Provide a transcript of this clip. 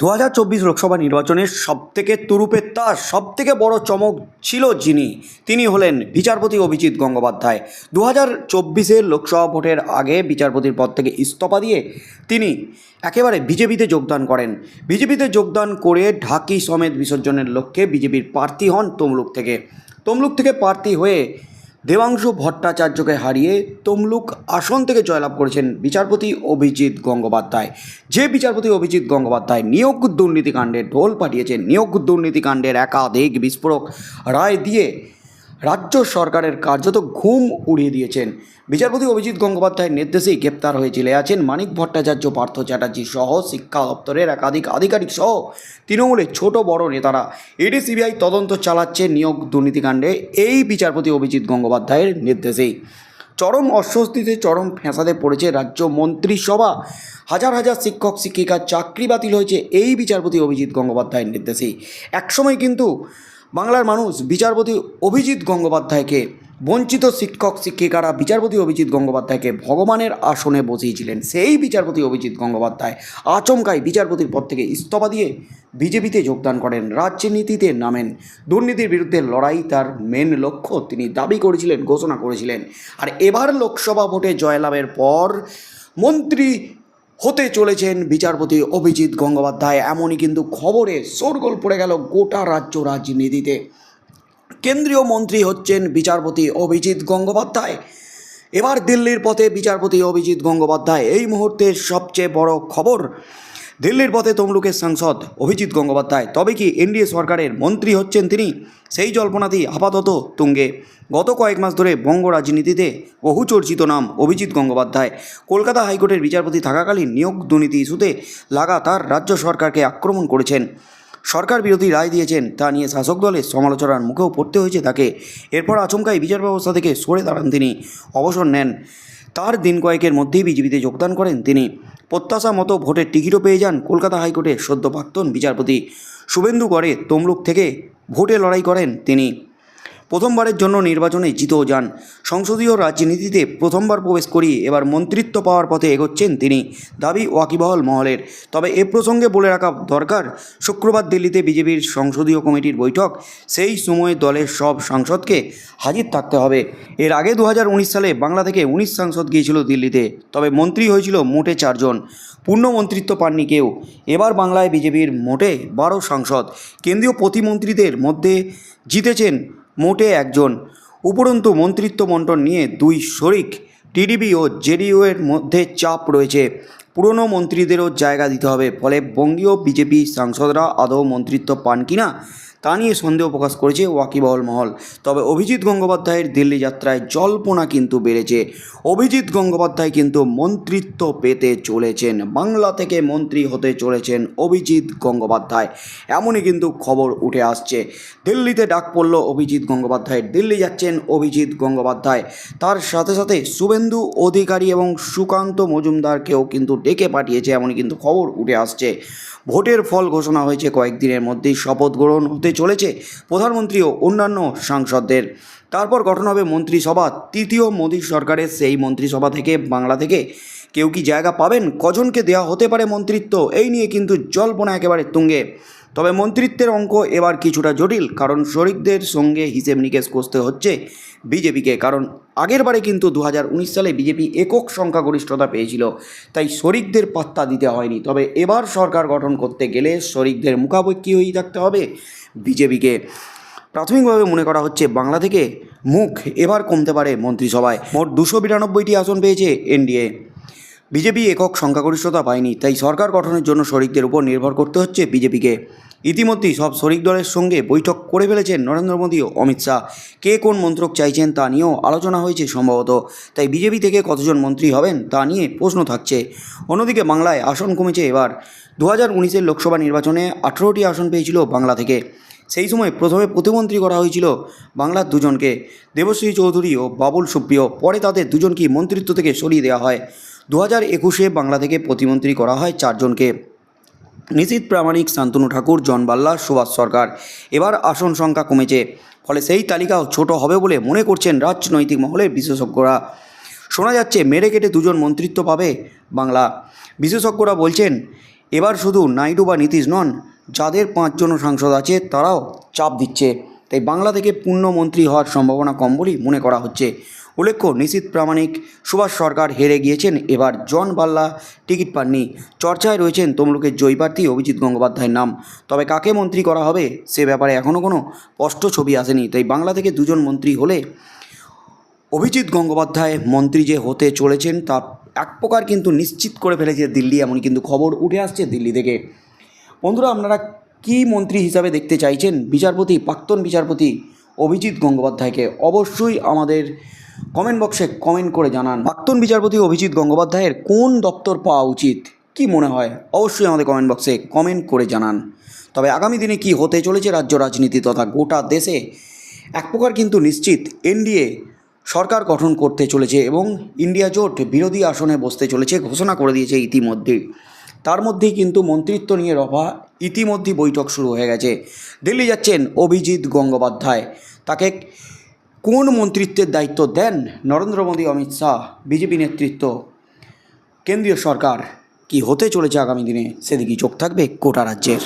দু হাজার চব্বিশ লোকসভা নির্বাচনের সবথেকে তুরুপের তার, সবথেকে বড় চমক ছিল যিনি। তিনি হলেন বিচারপতি অভিজিৎ গঙ্গোপাধ্যায়। দু হাজার চব্বিশের লোকসভা ভোটের আগে বিচারপতির পদ থেকে ইস্তফা দিয়ে তিনি একেবারে বিজেপিতে যোগদান করেন। বিজেপিতে যোগদান করে ঢাকি সমেত বিসর্জনের লক্ষ্যে বিজেপির প্রার্থী হন তমলুক থেকে। তমলুক থেকে প্রার্থী হয়ে দেবাংশু ভট্টাচার্যকে হারিয়ে তমলুক আসন থেকে জয়লাভ করেছেন বিচারপতি অভিজিৎ গঙ্গোপাধ্যায়। যে বিচারপতি অভিজিৎ গঙ্গোপাধ্যায় নিয়োগ দুর্নীতিকাণ্ডে ঢোল পাঠিয়েছেন, নিয়োগ দুর্নীতিকাণ্ডের একাধিক বিস্ফোরক রায় দিয়ে রাজ্য সরকারের কার্যত ঘুম উড়িয়ে দিয়েছেন। বিচারপতি অভিজিৎ গঙ্গোপাধ্যায়ের নির্দেশেই গ্রেপ্তার হয়ে জেলে আছেন মানিক ভট্টাচার্য, পার্থ চ্যাটার্জি সহ শিক্ষা দপ্তরের একাধিক আধিকারিক সহ তৃণমূলের ছোট বড় নেতারা। ইডি সিবিআই তদন্ত চালাচ্ছে নিয়োগ দুর্নীতিকাণ্ডে, এই বিচারপতি অভিজিৎ গঙ্গোপাধ্যায়ের নির্দেশেই। চরম অস্বস্তিতে, চরম ফ্যাঁসাদে পড়েছে রাজ্য মন্ত্রিসভা। হাজার হাজার শিক্ষক শিক্ষিকার চাকরি বাতিল হয়েছে, এই বিচারপতি অভিজিৎ গঙ্গোপাধ্যায়ের নির্দেশেই। একসময় কিন্তু বাংলার মানুষ বিচারপতি অভিজিৎ গঙ্গোপাধ্যায়কে, বঞ্চিত শিক্ষক শিক্ষিকারা বিচারপতি অভিজিৎ গঙ্গোপাধ্যায়কে ভগবানের আসনে বসিয়েছিলেন। সেই বিচারপতি অভিজিৎ গঙ্গোপাধ্যায় আচমকাই বিচারপতির পদ থেকে ইস্তফা দিয়ে বিজেপিতে যোগদান করেন। রাজনীতিতে নামেন। দুর্নীতির বিরুদ্ধে লড়াই তার মেন লক্ষ্য। তিনি দাবি করেছিলেন, ঘোষণা করেছিলেন। আর এবার লোকসভা ভোটে জয়লাভের পর মন্ত্রী হতে চলেছেন বিচারপতি অভিজিৎ গঙ্গোপাধ্যায়। এমনই কিন্তু খবরে শোরগোল পড়ে গেল গোটা রাজ্য রাজনীতিতে। কেন্দ্রীয় মন্ত্রী হচ্ছেন বিচারপতি অভিজিৎ গঙ্গোপাধ্যায়। এবার দিল্লির পথে বিচারপতি অভিজিৎ গঙ্গোপাধ্যায়। এই মুহূর্তে সবচেয়ে বড় খবর দিল্লির পথে তমলুকের সাংসদ অভিজিৎ গঙ্গোপাধ্যায়। তবে কি এনডিএ সরকারের মন্ত্রী হচ্ছেন তিনি? সেই জল্পনাতেই আপাতত তুঙ্গে। গত কয়েক মাস ধরে বঙ্গ রাজনীতিতে বহু চর্চিত নাম অভিজিৎ গঙ্গোপাধ্যায়। কলকাতা হাইকোর্টের বিচারপতি থাকাকালীন নিয়োগ দুর্নীতি ইস্যুতে লাগাতার রাজ্য সরকারকে আক্রমণ করেছেন। সরকার বিরোধী রায় দিয়েছেন, তা নিয়ে শাসক দলের সমালোচনার মুখেও পড়তে হয়েছে তাকে। এরপর আচমকাই বিচার ব্যবস্থা থেকে সরে দাঁড়ান তিনি। অবসর নেন। তার দিন কয়েকের মধ্যেই বিজেপিতে যোগদান করেন তিনি। প্রত্যাশা মতো ভোটের টিকিটও পেয়ে যান কলকাতা হাইকোর্টের সদ্য প্রাক্তন বিচারপতি। শুভেন্দু গড়ে তমলুক থেকে ভোটে লড়াই করেন তিনি। প্রথমবারের জন্য নির্বাচনে জিতেও যান। সংসদীয় রাজনীতিতে প্রথমবার প্রবেশ করিয়ে এবার মন্ত্রিত্ব পাওয়ার পথে এগোচ্ছেন তিনি। দাবি ওয়াকিবহল মহলের। তবে এ প্রসঙ্গে বলে রাখা দরকার, শুক্রবার দিল্লিতে বিজেপির সংসদীয় কমিটির বৈঠক। সেই সময়ে দলের সব সাংসদকে হাজির থাকতে হবে। এর আগে দু হাজার উনিশ সালে বাংলা থেকে উনিশ সাংসদ গিয়েছিল দিল্লিতে, তবে মন্ত্রী হয়েছিল মোটে চারজন। পূর্ণ মন্ত্রিত্ব পাননি কেউ। এবার বাংলায় বিজেপির মোটে বারো সাংসদ। কেন্দ্রীয় প্রতিমন্ত্রীদের মধ্যে জিতেছেন মোটে একজন। উপরন্তু মন্ত্রিত্ব মন্ডল নিয়ে দুই শরিক টিডিপি ও জেডিইউ এর মধ্যে চাপ রয়েছে। পুরনো মন্ত্রীদেরও জায়গা দিতে হবে। ফলে বঙ্গীয় বিজেপি সাংসদরা আদৌ মন্ত্রিত্ব পান কিনা তা নিয়ে সন্দেহ প্রকাশ করেছে ওয়াকিবহল মহল। তবে অভিজিৎ গঙ্গোপাধ্যায়ের দিল্লি যাত্রায় জল্পনা কিন্তু বেড়েছে। অভিজিৎ গঙ্গোপাধ্যায় কিন্তু মন্ত্রিত্ব পেতে চলেছেন। বাংলা থেকে মন্ত্রী হতে চলেছেন অভিজিৎ গঙ্গোপাধ্যায়। এমনই কিন্তু খবর উঠে আসছে। দিল্লিতে ডাক পড়ল অভিজিৎ গঙ্গোপাধ্যায়ের। দিল্লি যাচ্ছেন অভিজিৎ গঙ্গোপাধ্যায়। তার সাথে সাথে শুভেন্দু অধিকারী এবং সুকান্ত মজুমদারকেও কিন্তু ডেকে পাঠিয়েছে, এমনই কিন্তু খবর উঠে আসছে। ভোটের ফল ঘোষণা হয়েছে কয়েকদিনের মধ্যেই শপথ গ্রহণ হতে চলেছে প্রধানমন্ত্রী ও অন্যান্য সাংসদদের। তারপর গঠন হবে মন্ত্রিসভা, তৃতীয় মোদী সরকারের সেই মন্ত্রিসভা থেকে, বাংলা থেকে। কেউ কি জায়গা পাবেন? কজনকে দেওয়া হতে পারে মন্ত্রিত্ব? এই নিয়ে কিন্তু জল্পনা একেবারে তুঙ্গে। তবে মন্ত্রিত্বের অঙ্ক এবার কিছুটা জটিল, কারণ শরিকদের সঙ্গে হিসেব নিকেশ করতে হচ্ছে বিজেপিকে, কারণ আগের বারে কিন্তু দু হাজার উনিশ সালে বিজেপি একক সংখ্যাগরিষ্ঠতা পেয়েছিল, তাই শরিকদের পাত্তা দিতে হয়নি। তবে এবার সরকার গঠন করতে গেলে শরিকদের মুখাপেক্ষি হয়েই থাকতে হবে বিজেপিকে। প্রাথমিকভাবে মনে করা হচ্ছে বাংলা থেকে মুখ এবার কমতে পারে মন্ত্রিসভায়। মোট দুশো বিরানব্বইটি আসন পেয়েছে এনডিএ। বিজেপি একক সংখ্যাগরিষ্ঠতা পায়নি, তাই সরকার গঠনের জন্য শরিকদের উপর নির্ভর করতে হচ্ছে বিজেপিকে। ইতিমধ্যেই সব শরিক দলের সঙ্গে বৈঠক করে ফেলেছেন নরেন্দ্র মোদী ও অমিত শাহ। কে কোন মন্ত্রক চাইছেন তা নিয়েও আলোচনা হয়েছে সম্ভবত, তাই বিজেপি থেকে কতজন মন্ত্রী হবেন তা নিয়ে প্রশ্ন থাকছে। অন্যদিকে বাংলায় আসন কমেছে এবার। দু হাজার উনিশের লোকসভা নির্বাচনে আঠেরোটি আসন পেয়েছিল বাংলা থেকে। সেই সময় প্রথমে প্রতিমন্ত্রী করা হয়েছিল বাংলার দুজনকে। দেবশ্রী চৌধুরী ও বাবুল সুপ্রিয়, পরে তাদের দুজনকে মন্ত্রিত্ব থেকে সরিয়ে দেওয়া হয়। দু হাজার একুশে বাংলা থেকে প্রতিমন্ত্রী করা হয় চারজনকে। নিশীত প্রামাণিক শান্তনু ঠাকুর, জন বাল্লা, সুভাষ সরকার। এবার আসন সংখ্যা কমেছে, ফলে সেই তালিকাও ছোট হবে বলে মনে করছেন রাজনৈতিক মহলের বিশেষজ্ঞরা। শোনা যাচ্ছে, মেরে কেটে দুজন মন্ত্রিত্ব পাবে বাংলা। বিশেষজ্ঞরা বলছেন, এবার শুধু নাইডু বা নীতিশ নন, যাদের পাঁচজন সাংসদ আছে তারাও চাপ দিচ্ছে। তাই বাংলা থেকে পূর্ণমন্ত্রী হওয়ার সম্ভাবনা কম বলেই মনে করা হচ্ছে। উল্লেখ্য নিশীত প্রামাণিক সুভাষ সরকার হেরে গিয়েছেন। এবার জন বাল্লা টিকিট পাননি। চর্চায় রয়েছেন তমলুকের জয়ী প্রার্থী অভিজিৎ গঙ্গোপাধ্যায়ের নাম। তবে কাকে মন্ত্রী করা হবে সে ব্যাপারে এখনও কোনো স্পষ্ট ছবি আসেনি। তাই বাংলা থেকে দুজন মন্ত্রী হলে অভিজিৎ গঙ্গোপাধ্যায় মন্ত্রী যে হতে চলেছেন, তা এক প্রকার কিন্তু নিশ্চিত করে ফেলেছে দিল্লি এমন কিন্তু খবর উঠে আসছে দিল্লি থেকে। বন্ধুরা, আপনারা কি মন্ত্রী হিসাবে দেখতে চাইছেন? বিচারপতি, প্রাক্তন বিচারপতি অভিজিৎ গঙ্গোপাধ্যায়কে। অবশ্যই আমাদের কমেন্ট বক্সে কমেন্ট করে জানান, প্রাক্তন বিচারপতি অভিজিৎ গঙ্গোপাধ্যায়ের কোন দপ্তর পাওয়া উচিত? কি মনে হয়? অবশ্যই আমাদের কমেন্ট বক্সে কমেন্ট করে জানান। তবে আগামী দিনে কি হতে চলেছে রাজ্য রাজনীতি তথা গোটা দেশে? এক প্রকার কিন্তু নিশ্চিত, এনডিএ সরকার গঠন করতে চলেছে এবং ইন্ডিয়া জোট বিরোধী আসনে বসতে চলেছে ঘোষণা করে দিয়েছে ইতিমধ্যেই তার মধ্যেই কিন্তু মন্ত্রিত্ব নিয়ে রফা ইতিমধ্যেই বৈঠক শুরু হয়ে গেছে। দিল্লি যাচ্ছেন অভিজিৎ গঙ্গোপাধ্যায়। তাকে কোন মন্ত্রিত্বের দায়িত্ব দেন নরেন্দ্র মোদী, অমিত শাহ, বিজেপি নেতৃত্ব, কেন্দ্রীয় সরকার? কি হতে চলেছে আগামী দিনে? সেদিকেই চোখ থাকবে কোটা রাজ্যের।